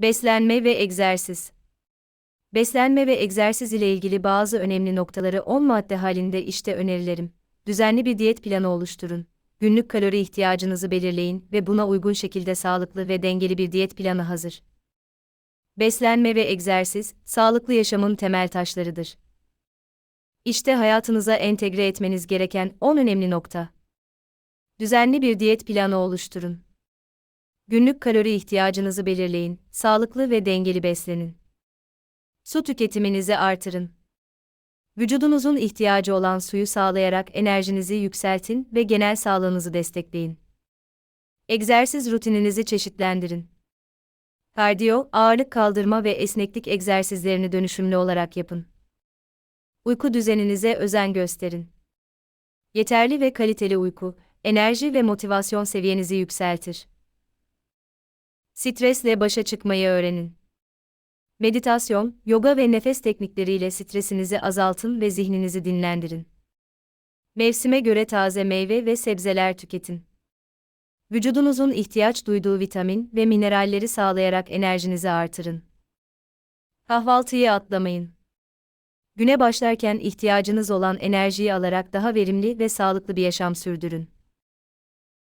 Beslenme ve egzersiz. Beslenme ve egzersiz ile ilgili bazı önemli noktaları 10 madde halinde işte önerilerim. Düzenli bir diyet planı oluşturun. Günlük kalori ihtiyacınızı belirleyin ve buna uygun şekilde sağlıklı ve dengeli bir diyet planı hazır. Beslenme ve egzersiz, sağlıklı yaşamın temel taşlarıdır. İşte hayatınıza entegre etmeniz gereken 10 önemli nokta. Düzenli bir diyet planı oluşturun. Günlük kalori ihtiyacınızı belirleyin, sağlıklı ve dengeli beslenin. Su tüketiminizi artırın. Vücudunuzun ihtiyacı olan suyu sağlayarak enerjinizi yükseltin ve genel sağlığınızı destekleyin. Egzersiz rutininizi çeşitlendirin. Kardiyo, ağırlık kaldırma ve esneklik egzersizlerini dönüşümlü olarak yapın. Uyku düzeninize özen gösterin. Yeterli ve kaliteli uyku, enerji ve motivasyon seviyenizi yükseltir. Stresle başa çıkmayı öğrenin. Meditasyon, yoga ve nefes teknikleriyle stresinizi azaltın ve zihninizi dinlendirin. Mevsime göre taze meyve ve sebzeler tüketin. Vücudunuzun ihtiyaç duyduğu vitamin ve mineralleri sağlayarak enerjinizi artırın. Kahvaltıyı atlamayın. Güne başlarken ihtiyacınız olan enerjiyi alarak daha verimli ve sağlıklı bir yaşam sürdürün.